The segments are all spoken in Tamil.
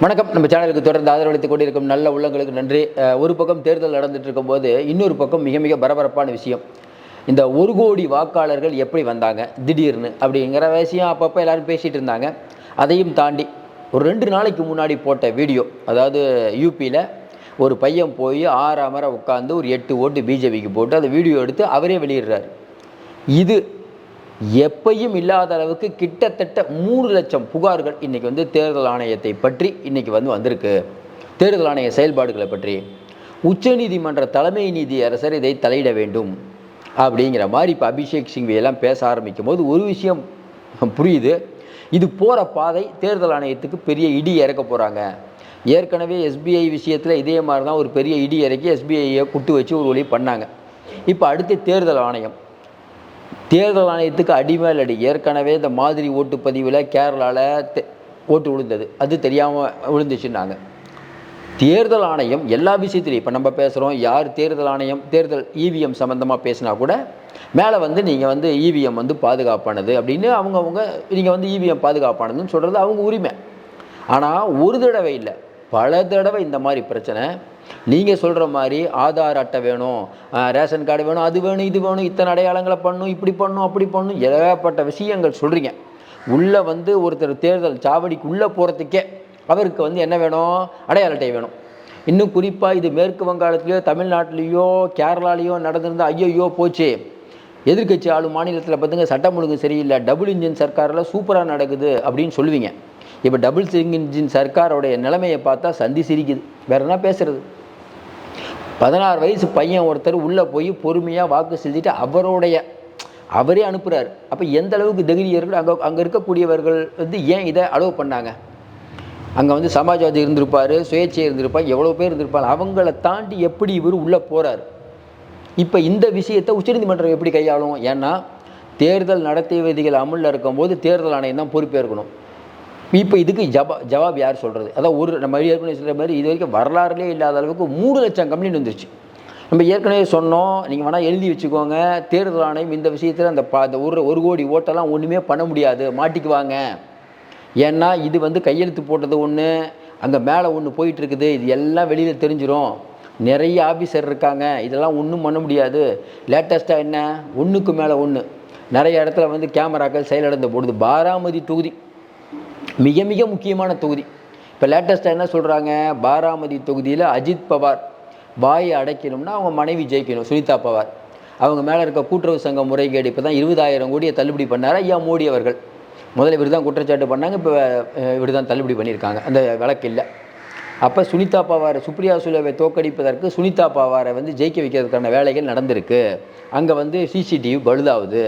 வணக்கம். நம்ம சேனலுக்கு தொடர்ந்து ஆதரவளித்துக் கொண்டிருக்கும் நல்ல உள்ளங்களுக்கு நன்றி. ஒரு பக்கம் தேர்தல் நடந்துட்டு இருக்கும்போது இன்னொரு பக்கம் மிக மிக பரபரப்பான விஷயம். இந்த ஒரு கோடி வாக்காளர்கள் எப்படி வந்தாங்க? திடீர்னு அப்படிங்கிற விஷயம் அப்பப்போ எல்லாரும் பேசிகிட்டு இருந்தாங்க. அதையும் தாண்டி ஒரு ரெண்டு நாளைக்கு முன்னாடி போட்ட வீடியோ அதாவது யூபியில் ஒரு பையன் போய் ஆறாம் மரம் உட்காந்து ஒரு எட்டு ஓட்டு பிஜேபிக்கு போட்டு அந்த வீடியோ எடுத்து அவரே வெளியிடுறாரு. இது எப்பையும் இல்லாத அளவுக்கு கிட்டத்தட்ட மூணு லட்சம் புகார்கள் இன்னைக்கு வந்து தேர்தல் ஆணையத்தை பற்றி இன்னைக்கு வந்து வந்திருக்கு. தேர்தல் ஆணைய செயல்பாடுகளை பற்றி. உச்சநீதிமன்ற தலைமை நீதி அரசர் இதை தலையிட வேண்டும் அப்படிங்கிற மாதிரி இப்போ அபிஷேக் சிங்வி எல்லாம் பேச ஆரம்பிக்கும் போது ஒரு விஷயம் புரியுது. இது போகிற பாதை தேர்தல் ஆணையத்துக்கு பெரிய இடி இறக்க போகிறாங்க ஏற்கனவே எஸ்பிஐ விஷயத்தில் இதே மாதிரி தான் ஒரு பெரிய இடி இறக்கி எஸ்பிஐயை குட்டு வச்சு ஒரு வழி பண்ணாங்க. இப்போ அடுத்து தேர்தல் ஆணையம். தேர்தல் ஆணையத்துக்கு அடிமேல் அடி ஏற்கனவே இந்த மாதிரி ஓட்டுப்பதிவில் கேரளாவில் ஓட்டு விழுந்தது. அது தெரியாமல் விழுந்துச்சுன்னாங்க. தேர்தல் ஆணையம் எல்லா விஷயத்துலையும் இப்போ நம்ம பேசுகிறோம் யார் தேர்தல் ஆணையம் தேர்தல் இவிஎம் சம்மந்தமாக பேசினா கூட மேலே வந்து நீங்கள் வந்து இவிஎம் வந்து பாதுகாப்பானது அப்படின்னு அவங்கவுங்க நீங்கள் வந்து இவிஎம் பாதுகாப்பானதுன்னு சொல்கிறது அவங்க உரிமை. ஆனால் ஒரு தடவை இல்லை பல தடவை இந்த மாதிரி பிரச்சனை நீங்கள் சொல்கிற மாதிரி ஆதார் அட்டை வேணும் ரேஷன் கார்டு வேணும் அது வேணும் இது வேணும் இத்தனை அடையாளங்களை பண்ணும் இப்படி பண்ணும் அப்படி பண்ணணும் ஏகப்பட்ட விஷயங்கள் சொல்கிறீங்க உள்ளே வந்து ஒருத்தர் தேர்தல் சாவடிக்கு உள்ளே போகிறதுக்கே அவருக்கு வந்து என்ன வேணும்? அடையாள அட்டை வேணும். இன்னும் குறிப்பாக இது மேற்கு வங்காளத்துலேயோ தமிழ்நாட்டிலேயோ கேரளாலேயோ நடந்திருந்தா ஐயோ போச்சு. எதிர்க்கட்சி ஆளும் மாநிலத்தில் பார்த்துங்க சட்டம் ஒழுங்கு சரியில்லை டபுள் இன்ஜின் சர்க்காரில் சூப்பராக நடக்குது அப்படின்னு சொல்லுவீங்க. இப்போ டபுள் இன்ஜின் சர்க்காரோடைய நிலைமையை பார்த்தா சந்தி சிரிக்குது. வேற என்ன பேசுறது? பதினாறு வயசு பையன் ஒருத்தர் உள்ளே போய் பொறுமையாக வாக்கு செஞ்சுட்டு அவருடைய அவரே அனுப்புகிறார் அப்போ எந்த அளவுக்கு தைரியர்கள் அங்கே அங்கே இருக்கக்கூடியவர்கள் வந்து ஏன் இதை அலோவ் பண்ணாங்க? அங்கே வந்து சமாஜ்வாதி இருந்திருப்பார் சுயேட்சை இருந்திருப்பார் எவ்வளோ பேர் இருந்திருப்பாங்க. அவங்கள தாண்டி எப்படி இவர் உள்ளே போகிறார் இப்போ இந்த விஷயத்தை உச்சநீதிமன்றம் எப்படி கையாளும்? ஏன்னா தேர்தல் நடத்தை விதிகள் அமலில் இருக்கும்போது தேர்தல் ஆணையம் தான் பொறுப்பேற்கணும். இப்போ இதுக்கு ஜபா ஜவாப் யார் சொல்கிறது அதான் ஒரு நம்ம ஏற்கனவே சொல்கிற மாதிரி இது வரைக்கும் வரலாறுலே இல்லாத அளவுக்கு மூணு லட்சம் கம்ப்ளைண்ட் வந்துருச்சு. நம்ம ஏற்கனவே சொன்னோம் நீங்கள் வேணால் எழுதி வச்சுக்கோங்க தேர்தல் ஆணையம் இந்த விஷயத்தில் அந்த பா அந்த ஒரு ஒரு கோடி ஓட்டெல்லாம் ஒன்றுமே பண்ண முடியாது மாட்டிக்குவாங்க. ஏன்னா இது வந்து கையெழுத்து போட்டது ஒன்று அங்கே மேலே ஒன்று போயிட்டுருக்குது இது எல்லாம் வெளியில் தெரிஞ்சிடும் நிறைய ஆஃபீஸர் இருக்காங்க இதெல்லாம் ஒன்றும் பண்ண முடியாது. லேட்டஸ்ட்டாக என்ன? ஒன்றுக்கு மேலே ஒன்று நிறைய இடத்துல வந்து கேமராக்கள் செயலிழந்து போடுது. பாராமதி தொகுதி. மிக மிக முக்கியமான தொகுதி. இப்போ லேட்டஸ்ட்டாக என்ன சொல்கிறாங்க பாராமதி தொகுதியில் அஜித் பவார் வாயை அடைக்கணும்னா அவங்க மனைவி ஜெயிக்கணும் சுனிதா பவார். அவங்க மேலே இருக்க கூட்டுறவு சங்க முறைகேடு இப்போ தான் இருபதாயிரம் கோடியை தள்ளுபடி பண்ணார் ஐயா மோடி அவர்கள். முதல்ல இவர் தான் குற்றச்சாட்டு பண்ணாங்க இப்போ இவர் தான் தள்ளுபடி பண்ணியிருக்காங்க. அந்த வழக்கு இல்லை. அப்போ சுனிதா பவாரை சுப்ரியா சுலேவை தோக்கடிப்பதற்கு சுனிதா பவாரை வந்து ஜெயிக்க வைக்கிறதுக்கான வேலைகள் நடந்திருக்கு. அங்கே வந்து சிசிடிவி பழுதாகுது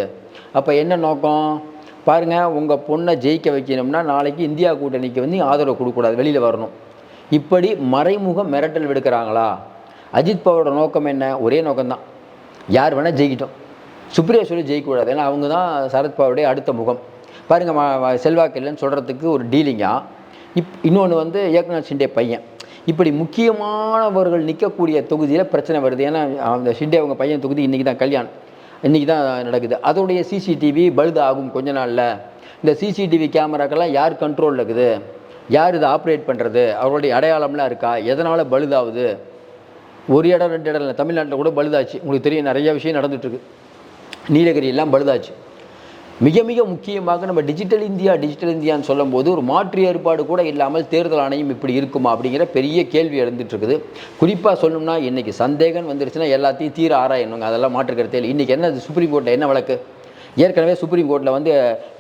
அப்போ என்ன நோக்கம்? பாருங்கள் உங்கள் பொண்ணை ஜெயிக்க வைக்கணும்னா நாளைக்கு இந்தியா கூட்டணிக்கு வந்து ஆதரவு கொடுக்கக்கூடாது வெளியில் வரணும். இப்படி மறைமுக மிரட்டல் விடுக்கிறாங்களா? அஜித் பவரோட நோக்கம் என்ன? ஒரே நோக்கம்தான் யார் வேணால் ஜெயிக்கிட்டோம். சுப்ரியா சொல்லி ஜெயிக்கக்கூடாது. ஏன்னா அவங்க தான் சரத்பாவுடைய அடுத்த முகம். பாருங்கள் செல்வாக்கு இல்லைன்னு சொல்கிறதுக்கு ஒரு டீலிங்காக இப் இன்னொன்று வந்து ஏக்நாத் ஷிண்டே பையன். இப்படி முக்கியமானவர்கள் நிற்கக்கூடிய தொகுதியில் பிரச்சனை வருது. ஏன்னா அந்த ஷிண்டே அவங்க பையன் தொகுதி இன்றைக்கி தான் கல்யாணம் இன்றைக்கி தான் நடக்குது. அதோடைய சிசிடிவி பழுது ஆகும் கொஞ்ச நாளில். இந்த சிசிடிவி கேமராக்கெல்லாம் யார் கண்ட்ரோலில் இருக்குது? யார் இதை ஆப்ரேட் பண்ணுறது அவருடைய அடையாளம்லாம் இருக்கா? எதனால் பழுதாகுது? ஒரு இடம் ரெண்டு இடம் இல்லை தமிழ்நாட்டில் கூட பழுதாச்சு. உங்களுக்கு தெரியும் நிறைய விஷயம் நடந்துகிட்ருக்கு நீலகிரி எல்லாம் பழுதாச்சு. மிக மிக முக்கியமாக நம்ம டிஜிட்டல் இந்தியா டிஜிட்டல் இந்தியான்னு சொல்லும்போது ஒரு மாற்று ஏற்பாடு கூட இல்லாமல் தேர்தல் ஆணையம் இப்படி இருக்குமா அப்படிங்கிற பெரிய கேள்வி எழுந்துட்டு இருக்குது குறிப்பாக சொல்லணும்னா இன்றைக்கி சந்தேகம் வந்துருச்சுன்னா எல்லாத்தையும் தீர ஆராயணுங்க. அதெல்லாம் மாற்றுக்கிறதே இல்லை. இன்றைக்கி என்ன சுப்ரீம் கோர்ட்டில் என்ன வழக்கு? ஏற்கனவே சுப்ரீம் கோர்ட்டில் வந்து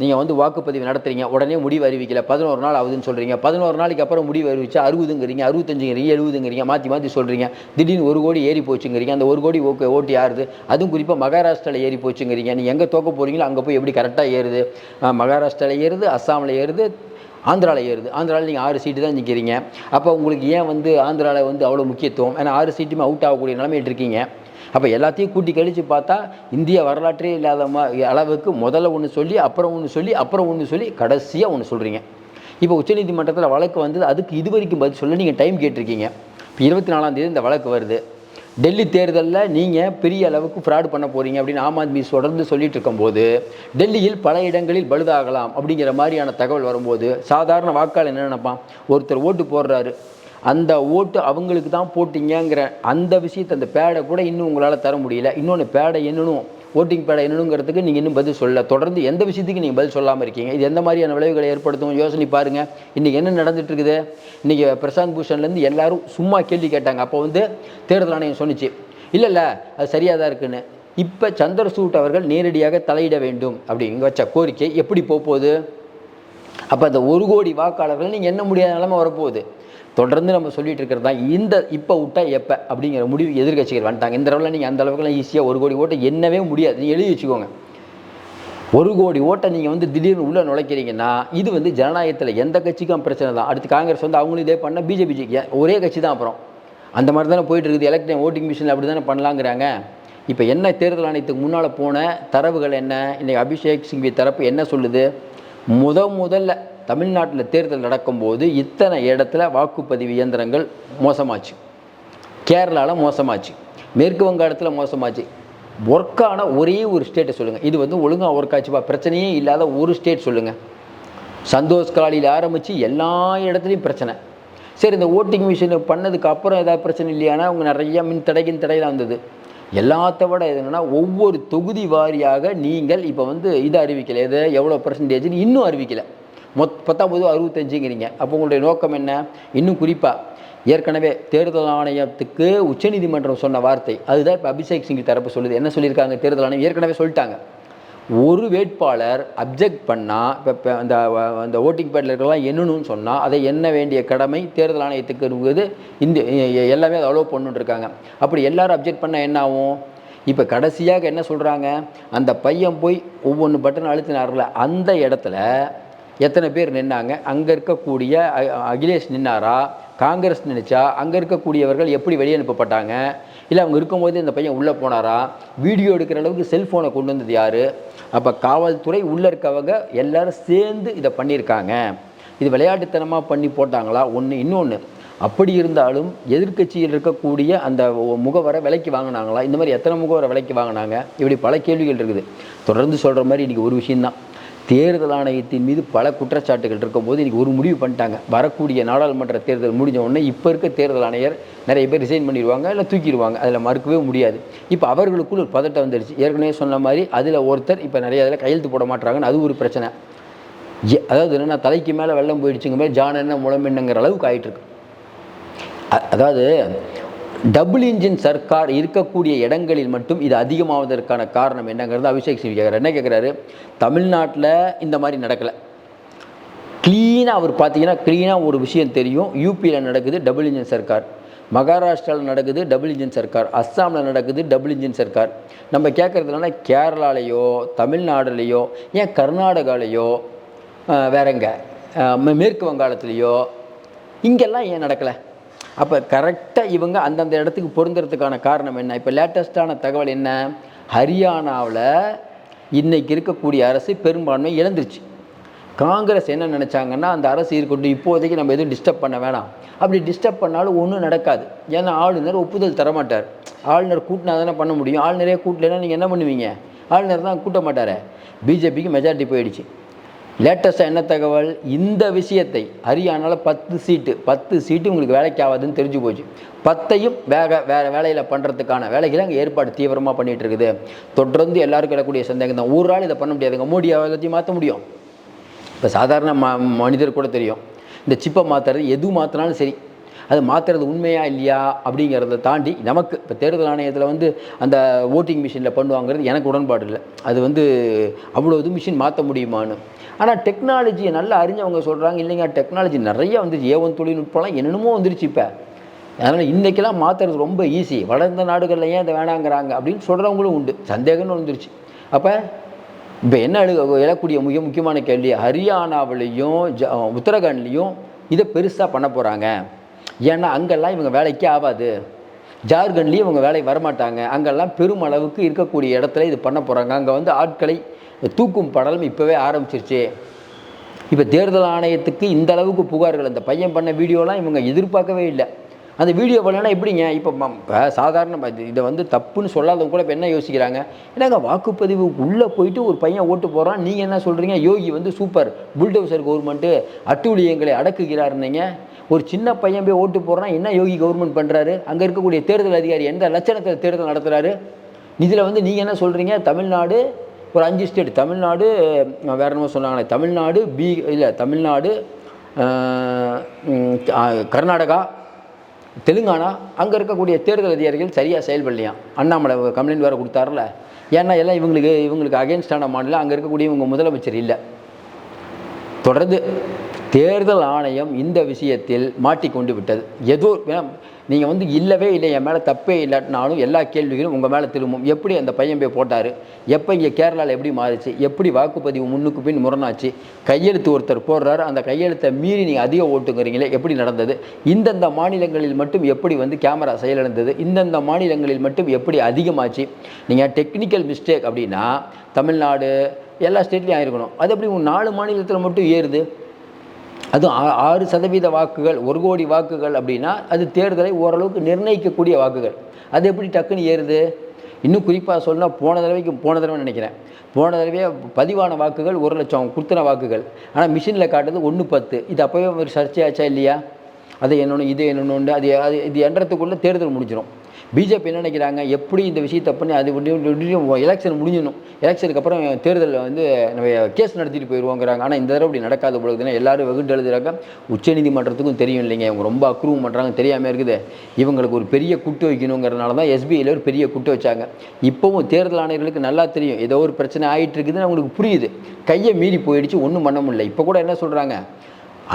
நீங்கள் வந்து வாக்குப்பதிவு நடத்துறீங்க உடனே முடிவு அறிவிக்கல பதினோரு நாள் ஆகுதுன்னு சொல்கிறீங்க பதினோரு நாளைக்கு அப்புறம் முடிவு அறிவிச்சு அறுபதுங்கிறீங்க அறுபத்தஞ்சுங்கிறீங்க எழுபதுங்கிறீங்க மாற்றி மாற்றி சொல்கிறீங்க திடீர்னு ஒரு கோடி ஏறி போச்சுங்கிறீங்க. அந்த ஒரு கோடி ஓகே ஓட்டு யாருது? அதுவும் குறிப்பாக மகாராஷ்டிராவில் ஏறி போச்சுங்கிறீங்க. நீங்கள் எங்கே தோக்க போகிறீங்களோ அங்கே போய் எப்படி கரெக்டாக ஏறுது? மகாராஷ்டிராவில் ஏறுது அஸ்ஸாமில் ஏறுது ஆந்திராவில் ஏறுது. ஆந்திராவில் நீங்கள் ஆறு சீட்டு தான் நிற்கிறீங்க அப்போ உங்களுக்கு ஏன் வந்து ஆந்திராவில் வந்து அவ்வளோ முக்கியத்துவம்? ஏன்னா ஆறு சீட்டுமே அவுட் ஆகக்கூடிய நிலைமையிட்டு இருக்கீங்க. அப்போ எல்லாத்தையும் கூட்டி கழித்து பார்த்தா இந்திய வரலாற்றே இல்லாத அளவுக்கு முதல்ல ஒன்று சொல்லி அப்புறம் ஒன்று சொல்லி அப்புறம் ஒன்று சொல்லி கடைசியாக ஒன்று சொல்கிறீங்க இப்போ உச்சநீதிமன்றத்தில் வழக்கு வந்தது அதுக்கு இது வரைக்கும் பதில் சொல்ல நீங்கள் டைம் கேட்டிருக்கீங்க. இப்போ இருபத்தி நாலாம் தேதி இந்த வழக்கு வருது. டெல்லி தேர்தலில் நீங்கள் பெரிய அளவுக்கு ஃப்ராட் பண்ண போகிறீங்க அப்படின்னு ஆம் ஆத்மி தொடர்ந்து சொல்லிட்டு இருக்கும்போது டெல்லியில் பல இடங்களில் பழுதாகலாம் அப்படிங்கிற மாதிரியான தகவல் வரும்போது சாதாரண வாக்காளர் என்ன நினைப்பான் ஒருத்தர் ஓட்டு போடுறாரு. அந்த ஓட்டு அவங்களுக்கு தான் போட்டிங்கங்கிற அந்த விஷயத்தை அந்த பேடை கூட இன்னும் உங்களால் தர முடியல. இன்னொன்று பேடை என்னணும் ஓட்டிங் பேடை என்னங்கிறதுக்கு நீங்கள் இன்னும் பதில் சொல்ல தொடர்ந்து எந்த விஷயத்துக்கு நீங்கள் பதில் சொல்லாமல் இருக்கீங்க? இது எந்த மாதிரியான விளைவுகளை ஏற்படுத்தும்? யோசனை பாருங்கள் இன்றைக்கி என்ன நடந்துட்டு இருக்குது இன்றைக்கி பிரசாந்த் பூஷன்லேருந்து எல்லாரும் சும்மா கேள்வி கேட்டாங்க. அப்போ வந்து தேர்தல் ஆணையம் சொன்னிச்சு. இல்லை இல்லை அது சரியாக தான் இருக்குன்னு. இப்போ சந்திரசூட் அவர்கள் நேரடியாக தலையிட வேண்டும். அப்படிங்க வச்ச கோரிக்கை எப்படி போகுது? அப்போ அந்த ஒரு கோடி வாக்காளர்கள் நீங்கள் என்ன முடியாத நிலமை வரப்போகுது? தொடர்ந்து நம்ம சொல்லிட்டு இருக்கிறது தான் இந்த இப்போ விட்டா எப்போ அப்படிங்கிற முடிவு எதிர்கட்சிகள் வந்துட்டாங்க. இந்த அளவில் நீங்கள் அந்த அளவுக்குலாம் ஈஸியாக ஒரு கோடி ஓட்டை என்னவே முடியாது. நீங்கள் எழுதி வச்சுக்கோங்க. ஒரு கோடி ஓட்டை நீங்கள் வந்து திடீர்னு உள்ளே நுழைக்கிறீங்கன்னா இது வந்து ஜனநாயகத்தில் எந்த கட்சிக்கும் பிரச்சனை தான் அடுத்து காங்கிரஸ் வந்து அவங்களும் இதே பண்ணால் பிஜேபி ஒரே கட்சி தான் அப்புறம். அந்த மாதிரி தானே போயிட்டு இருக்குது. எலக்ட்ரிக் ஓட்டிங் மிஷினில் அப்படி தானே பண்ணலாங்கிறாங்க. இப்போ என்ன தேர்தல் ஆணையத்துக்கு முன்னால் போன தரவுகள் என்ன? இன்றைக்கி அபிஷேக் சிங்வி தரப்பு என்ன சொல்லுது? முத முதல்ல தமிழ்நாட்டில் தேர்தல் நடக்கும்போது இத்தனை இடத்துல வாக்குப்பதிவு இயந்திரங்கள் மோசமாச்சு. கேரளாவில் மோசமாச்சு. மேற்கு வங்காளத்தில் மோசமாச்சு. ஒர்க்கான ஒரே ஒரு ஸ்டேட்டை சொல்லுங்கள் இது வந்து ஒழுங்காக ஒர்க் ஆச்சுப்பா பிரச்சனையே இல்லாத ஒரு ஸ்டேட் சொல்லுங்கள் சந்தோஷ் காலையில் ஆரம்பித்து எல்லா இடத்துலையும் பிரச்சனை. சரி இந்த ஓட்டிங் மிஷின் பண்ணதுக்கு அப்புறம் ஏதாவது பிரச்சனை இல்லையானா அவங்க நிறையா மின் தடைகின் தடையெல்லாம் வந்தது. எல்லாத்த விட என்னென்னா ஒவ்வொரு தொகுதி வாரியாக நீங்கள் இப்போ வந்து இதை அறிவிக்கலை. எதை எவ்வளோ பர்சன்டேஜ்னு இன்னும் அறிவிக்கலை. மொத் பத்தொம்பது அறுபத்தஞ்சுங்கிறீங்க அப்போ உங்களுடைய நோக்கம் என்ன? இன்னும் குறிப்பாக ஏற்கனவே தேர்தல் ஆணையத்துக்கு உச்சநீதிமன்றம் சொன்ன வார்த்தை அதுதான் இப்போ அபிஷேக் சிங் தரப்பு சொல்லுது. என்ன சொல்லியிருக்காங்க? தேர்தல் ஆணையம் ஏற்கனவே சொல்லிட்டாங்க. ஒரு வேட்பாளர் அப்ஜெக்ட் பண்ணால் இப்போ அந்த வ- அந்த ஓட்டிங் பேடில் இருக்கலாம் எண்ணணும்னு சொன்னால் அதை எண்ண வேண்டிய கடமை தேர்தல் ஆணையத்துக்கு இருக்குது இந்த எல்லாமே அதை அலோவ் பண்ணுன்ட்ருக்காங்க அப்படி எல்லாரும் அப்ஜெக்ட் பண்ணால் என்ன ஆகும்? இப்போ கடைசியாக என்ன சொல்கிறாங்க அந்த பையன் போய் ஒவ்வொன்று பட்டன் அழுத்தினார்ல அந்த இடத்துல எத்தனை பேர் நின்னாங்க? அங்கே இருக்கக்கூடிய அ- அகிலேஷ் நின்னாரா? காங்கிரஸ் நினைச்சா அங்கே இருக்கக்கூடியவர்கள் எப்படி வெளியே அனுப்பப்பட்டாங்க? இல்லை அவங்க இருக்கும்போது இந்த பையன் உள்ளே போனாரா? வீடியோ எடுக்கிற அளவுக்கு செல்ஃபோனை கொண்டு வந்தது யார்? அப்போ காவல்துறை உள்ளே இருக்கவங்க எல்லோரும் சேர்ந்து இதை பண்ணியிருக்காங்க. இது விளையாட்டுத்தனமாக பண்ணி போட்டாங்களா? ஒன்று இன்னொன்று அப்படி இருந்தாலும் எதிர்க்கட்சியில் இருக்கக்கூடிய அந்த முகவரை விலைக்கு வாங்கினாங்களா? இந்த மாதிரி எத்தனை முகவரை விலைக்கு வாங்கினாங்க? இப்படி பல கேள்விகள் இருக்குது. தொடர்ந்து சொல்கிற மாதிரி இன்றைக்கி ஒரு விஷயந்தான் தேர்தல் ஆணையத்தின் மீது பல குற்றச்சாட்டுகள் இருக்கும்போது இன்றைக்கி ஒரு முடிவு பண்ணிட்டாங்க. வரக்கூடிய நாடாளுமன்ற தேர்தல் முடிஞ்ச உடனே இப்போ இருக்க தேர்தல் ஆணையர் நிறைய பேர் ரிசைன் பண்ணிடுவாங்க இல்லை தூக்கிடுவாங்க. அதில் மறுக்கவே முடியாது. இப்போ அவர்களுக்குள் ஒரு பதட்டம் வந்துடுச்சு ஏற்கனவே சொன்ன மாதிரி அதில் ஒருத்தர் இப்போ நிறைய அதில் கையெழுத்து போட மாட்டுறாங்கன்னு அது ஒரு பிரச்சனை. அதாவது என்னென்னா தலைக்கு மேலே வெள்ளம் போயிடுச்சுங்க மாதிரி ஜான் என்ன முளம் என்னங்கிற அளவுக்கு ஆகிட்டுருக்கு அதாவது டபுள் இன்ஜின் சர்க்கார் இருக்கக்கூடிய இடங்களில் மட்டும் இது அதிகமாவதற்கான காரணம் என்னங்கிறது அபிஷேக் சிங் கேட்குறாரு என்ன கேட்குறாரு தமிழ்நாட்டில் இந்த மாதிரி நடக்கலை. க்ளீனாக அவர் பார்த்தீங்கன்னா க்ளீனாக ஒரு விஷயம் தெரியும். யூபியில் நடக்குது டபுள் இன்ஜின் சர்க்கார். மகாராஷ்டிராவில் நடக்குது டபுள் இன்ஜின் சர்க்கார். அஸ்ஸாமில் நடக்குது டபுள் இன்ஜின் சர்க்கார். நம்ம கேட்குறது கேரளாலேயோ தமிழ்நாடுலேயோ ஏன் கர்நாடகாலேயோ வேறங்க வேற மேற்கு வங்காளத்துலேயோ இங்கெல்லாம் ஏன் நடக்கலை? அப்போ கரெக்டாக இவங்க அந்தந்த இடத்துக்கு பொருந்துறதுக்கான காரணம் என்ன? இப்போ லேட்டஸ்ட்டான தகவல் என்ன? ஹரியானாவில் இன்றைக்கி இருக்கக்கூடிய அரசு பெரும்பான்மை இழந்துருச்சு. காங்கிரஸ் என்ன நினச்சாங்கன்னா அந்த அரசு இருக்கட்டும் இப்போதைக்கு நம்ம எதுவும் டிஸ்டர்ப் பண்ண வேணாம். அப்படி டிஸ்டர்ப் பண்ணாலும் ஒன்றும் நடக்காது. ஏன்னா ஆளுநர் ஒப்புதல் தர மாட்டார் ஆளுநர் கூட்டினா தானே பண்ண முடியும். ஆளுநரே கூட்டலைன்னா நீங்கள் என்ன பண்ணுவீங்க? ஆளுநர் தான் கூட்ட மாட்டார். பிஜேபிக்கு மெஜாரிட்டி போயிடுச்சு. லேட்டஸ்ட்டாக என்ன தகவல்? இந்த விஷயத்தை. ஹரியானாவில் பத்து சீட்டு. பத்து சீட்டு உங்களுக்கு வேலைக்கு ஆகாதுன்னு தெரிஞ்சு போச்சு. பத்தையும் வேக வேறு வேலையில் பண்ணுறதுக்கான வேலைகளை அங்கே ஏற்பாடு தீவிரமாக பண்ணிகிட்டு இருக்குது தொடர்ந்து எல்லாருக்கும் எழக்கூடிய சந்தேகம் தான். ஒரு ஆள் இதை பண்ண முடியாதுங்க. மோடி எல்லாத்தையும் மாற்ற முடியும். இப்போ சாதாரண ம மனிதர் கூட தெரியும். இந்த சிப்பை மாற்றுறது எது மாற்றினாலும் சரி. அது மாற்றுறது உண்மையா இல்லையா அப்படிங்கிறத தாண்டி நமக்கு இப்போ தேர்தல் ஆணையத்தில் வந்து அந்த ஓட்டிங் மிஷினில் பண்ணுவாங்கிறது எனக்கு உடன்பாடு இல்லை. அது வந்து அவ்வளோ இது மிஷின் மாற்ற முடியுமான்னு. ஆனால் டெக்னாலஜியை நல்லா அறிஞ்சவங்க சொல்கிறாங்க இல்லைங்க டெக்னாலஜி நிறைய வந்துருச்சு. ஏவன் தொழில்நுட்பம்லாம் என்னென்னமோ வந்துருச்சு இப்போ. அதனால் இன்றைக்கெல்லாம் மாற்றுறது ரொம்ப ஈஸி வளர்ந்த நாடுகளில் ஏன் இதை வேணாங்கிறாங்க அப்படின்னு சொல்கிறவங்களும் உண்டு. சந்தேகம்னு வந்துருச்சு. அப்போ இப்போ என்ன எழு எழக்கூடிய மிக முக்கியமான கேள்வி. ஹரியானாவிலையும் ஜ உத்தரகாண்ட்லேயும் இதை பெருசாக பண்ண போகிறாங்க ஏன்னா அங்கெல்லாம் இவங்க வேலைக்கே ஆகாது. ஜார்க்கண்ட்லேயும் இவங்க வேலைக்கு வரமாட்டாங்க. அங்கெல்லாம் பெருமளவுக்கு இருக்கக்கூடிய இடத்துல இது பண்ண போகிறாங்க அங்கே வந்து ஆட்களை தூக்கும் படலம் இப்போவே ஆரம்பிச்சிருச்சு. இப்போ தேர்தல் ஆணையத்துக்கு இந்த அளவுக்கு புகார்கள். அந்த பையன் பண்ண வீடியோலாம் இவங்க எதிர்பார்க்கவே இல்லை. அந்த வீடியோ பண்ணலன்னா எப்படிங்க? இப்போ இப்போ சாதாரண இதை வந்து தப்புன்னு சொல்லாதவங்க கூட இப்போ என்ன யோசிக்கிறாங்க? என்னங்க வாக்குப்பதிவு உள்ளே போயிட்டு ஒரு பையன் ஓட்டு போகிறான் நீங்கள் என்ன சொல்கிறீங்க யோகி வந்து சூப்பர் புல்டோசர் கவர்மெண்ட்டு அட்டூழியங்களை அடக்குகிறாருன்னீங்க. ஒரு சின்ன பையன் போய் ஓட்டு போடுறான் என்ன யோகி கவர்மெண்ட் பண்ணுறாரு அங்கே இருக்கக்கூடிய தேர்தல் அதிகாரி எந்த லட்சணத்தில் தேர்தல் நடத்துகிறாரு இதில் வந்து நீங்கள் என்ன சொல்கிறீங்க தமிழ்நாடு ஒரு அஞ்சு ஸ்டேட் தமிழ்நாடு வேற என்னமோ சொன்னாங்களே தமிழ்நாடு பீ இல்லை தமிழ்நாடு கர்நாடகா தெலுங்கானா அங்கே இருக்கக்கூடிய தேர்தல் அதிகாரிகள் சரியாக செயல்படலையாம் அண்ணாமலை கம்ப்ளைண்ட் வேறு கொடுத்தாருல. ஏன்னா எல்லாம் இவங்களுக்கு இவங்களுக்கு அகேன்ஸ்டான மாநிலம் அங்கே இருக்கக்கூடிய இவங்க முதலமைச்சர் இல்லை. தொடர்ந்து தேர்தல் ஆணையம் இந்த விஷயத்தில் மாட்டிக்கொண்டு விட்டது. ஏதோ நீங்கள் வந்து இல்லவே இல்லை என் மேலே தப்பே இல்லாட்டினாலும் எல்லா கேள்விகளும் உங்கள் மேலே திரும்பும். எப்படி அந்த பையன் போய் போட்டார்? எப்போ இங்கே கேரளாவில் எப்படி மாறுச்சு? எப்படி வாக்குப்பதிவு முன்னுக்கு பின் முரணாச்சு? கையெழுத்து ஒருத்தர் போடுறாரு. அந்த கையெழுத்தை மீறி நீங்கள் அதிக ஓட்டுங்கிறீங்களே எப்படி நடந்தது? இந்தந்த மாநிலங்களில் மட்டும் எப்படி வந்து கேமரா செயலிழந்தது? இந்தந்த மாநிலங்களில் மட்டும் எப்படி அதிகமாச்சு? நீங்கள் டெக்னிக்கல் மிஸ்டேக் அப்படின்னா தமிழ்நாடு எல்லா ஸ்டேட்லேயும் ஆயிருக்கணும். அது எப்படி உங்கள் நாலு மாநிலத்தில் மட்டும் ஏறுது? அதுவும் ஆறு சதவீத வாக்குகள் ஒரு கோடி வாக்குகள் அப்படின்னா அது தேர்தலை ஓரளவுக்கு நிர்ணயிக்கக்கூடிய வாக்குகள். அது எப்படி டக்குன்னு ஏறுது? இன்னும் குறிப்பாக சொன்னால் போன தடவைக்கு போன தடவை நினைக்கிறேன். போன தடவையே பதிவான வாக்குகள் ஒரு லட்சம் கொடுத்தன வாக்குகள். ஆனால் மிஷினில் காட்டுறது ஒன்று பத்து. இது அப்போவே ஒரு சர்ச்சையாச்சா இல்லையா? அது என்னொன்று இது என்னொன்று அது அது இது என்றதுக்குள்ளே தேர்தல் முடிஞ்சிடும் பிஜேபி என்ன நினைக்கிறாங்க? எப்படி இந்த விஷயத்தை பண்ணி அது எலெக்ஷன் முடிஞ்சிடணும். எலெக்ஷனுக்கு அப்புறம் தேர்தலில் வந்து நம்ம கேஸ் நடத்திட்டு போயிடுவோங்கிறாங்க ஆனால் இந்த தடவை இப்படி நடக்காத பொழுதுனா எல்லாரும் வெகுண்டு எழுதுறாங்க. உச்சநீதிமன்றத்துக்கும் தெரியும் இல்லைங்க. இவங்க ரொம்ப அக்ரூவ் பண்ணுறாங்க தெரியாமல் இருக்குது. இவங்களுக்கு ஒரு பெரிய குட்டு வைக்கணுங்கிறனால தான் எஸ்பிஐயில் ஒரு பெரிய குட்டு வச்சாங்க. இப்போவும் தேர்தல் ஆணையர்களுக்கு நல்லா தெரியும். ஏதோ ஒரு பிரச்சனை ஆகிட்டு இருக்குதுன்னு அவங்களுக்கு புரியுது. கையை மீறி போயிடுச்சு. ஒன்றும் பண்ண முடியல. இப்போ கூட என்ன சொல்கிறாங்க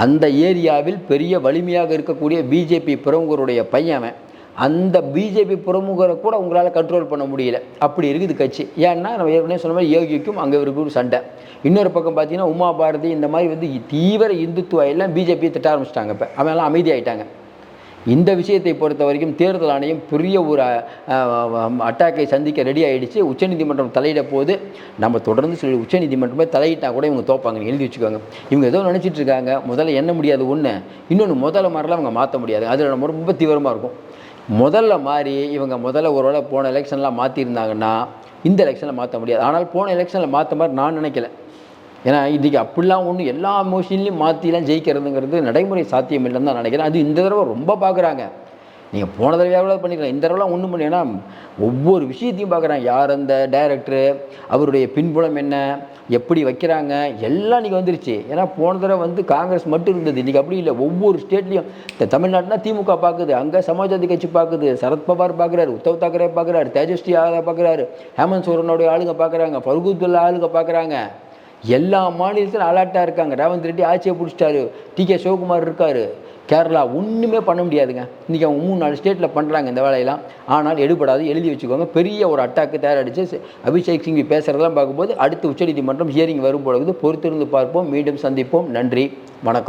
அந்த ஏரியாவில் பெரிய வலிமையாக இருக்கக்கூடிய பிஜேபி பிரமுகருடைய பையன் அவன். அந்த பிஜேபி பிரமுகரை கூட உங்களால் கண்ட்ரோல் பண்ண முடியல. அப்படி இருக்குது கட்சி. ஏன்னா நம்ம ஏற்கனவே சொன்ன மாதிரி யோகிக்கும் அங்கே இருக்கும் சண்டை. இன்னொரு பக்கம் பார்த்தீங்கன்னா உமா பாரதி இந்த மாதிரி வந்து தீவிர இந்துத்துவ எல்லாம் பிஜேபியை திட்ட ஆரம்பிச்சிட்டாங்க இப்போ. அவன் அமைதியாயிட்டாங்க. இந்த விஷயத்தை பொறுத்த வரைக்கும் தேர்தல் ஆணையம் பெரிய ஒரு அட்டாக்கை சந்திக்க ரெடி ஆகிடுச்சு உச்சநீதிமன்றம் தலையிட போது நம்ம தொடர்ந்து சொல்லி உச்சநீதிமன்றமே தலையிட்டா கூட இவங்க தோப்பாங்க. எழுதி வச்சுக்கோங்க. இவங்க ஏதோ நினச்சிட்டு இருக்காங்க. முதல்ல எண்ண முடியாது ஒன்று இன்னொன்று முதல்ல மாதிரிலாம் அவங்க மாற்ற முடியாது. அதில் நம்ம ரொம்ப தீவிரமாக இருக்கும். முதல்ல மாதிரி இவங்க முதல்ல ஒரு வேளை போன எலெக்ஷன்லாம் மாற்றிருந்தாங்கன்னா இந்த எலெக்ஷனில் மாற்ற முடியாது. ஆனால் போன எலெக்ஷனில் மாற்ற மாதிரி நான் நினைக்கல. ஏன்னா இன்றைக்கி அப்படிலாம் ஒன்றும் எல்லா மோஷன்லையும் மாற்றிலாம் ஜெயிக்கிறதுங்கிறது நடைமுறை சாத்தியம் இல்லைன்னு தான் நினைக்கிறேன். அது இந்த தடவை ரொம்ப பார்க்குறாங்க நீங்கள் போன தடவையாக கூட பண்ணிக்கலாம். இந்த தடவைலாம் ஒன்றும் பண்ணி ஏன்னா ஒவ்வொரு விஷயத்தையும் பார்க்குறாங்க. யார் அந்த டைரக்டரு அவருடைய பின்புலம் என்ன? எப்படி வைக்கிறாங்க? எல்லாம் இன்றைக்கி வந்துருச்சு. ஏன்னா போன தடவை வந்து காங்கிரஸ் மட்டும் இருந்தது. இன்றைக்கி அப்படி இல்லை. ஒவ்வொரு ஸ்டேட்லேயும் இந்த திமுக பார்க்குது. அங்கே சமாஜ்வாதி கட்சி பார்க்குது. சரத்பவார் பார்க்குறாரு. உத்தவ் தாக்கரே பார்க்குறாரு. தேஜஸ்வி யாதவ் பார்க்குறாரு. ஹேமந்த் சோரனுடைய ஆளுங்க பார்க்குறாங்க. ஃபருகுத்துல்லா ஆளுங்க பார்க்குறாங்க. எல்லா மாநிலத்திலும் அலர்ட்டாக இருக்காங்க. ரேவந்த் ரெட்டி ஆட்சியை பிடிச்சிட்டாரு. டி கே சிவகுமார் இருக்கார். கேரளா ஒன்றுமே பண்ண முடியாதுங்க. இன்றைக்கி அவங்க மூணு நாலு ஸ்டேட்டில் பண்ணுறாங்க இந்த வேலையெல்லாம். ஆனால் எடுபடாது எழுதி வச்சுக்கோங்க. பெரிய ஒரு அட்டாக்கு தயாரடிச்சு அபிஷேக் சிங்வி பேசுகிறதெல்லாம் பார்க்கும்போது அடுத்து உச்சநீதிமன்றம் ஹியரிங் வரும் பொழுது பொறுத்திருந்து பார்ப்போம். மீண்டும் சந்திப்போம். நன்றி. வணக்கம்.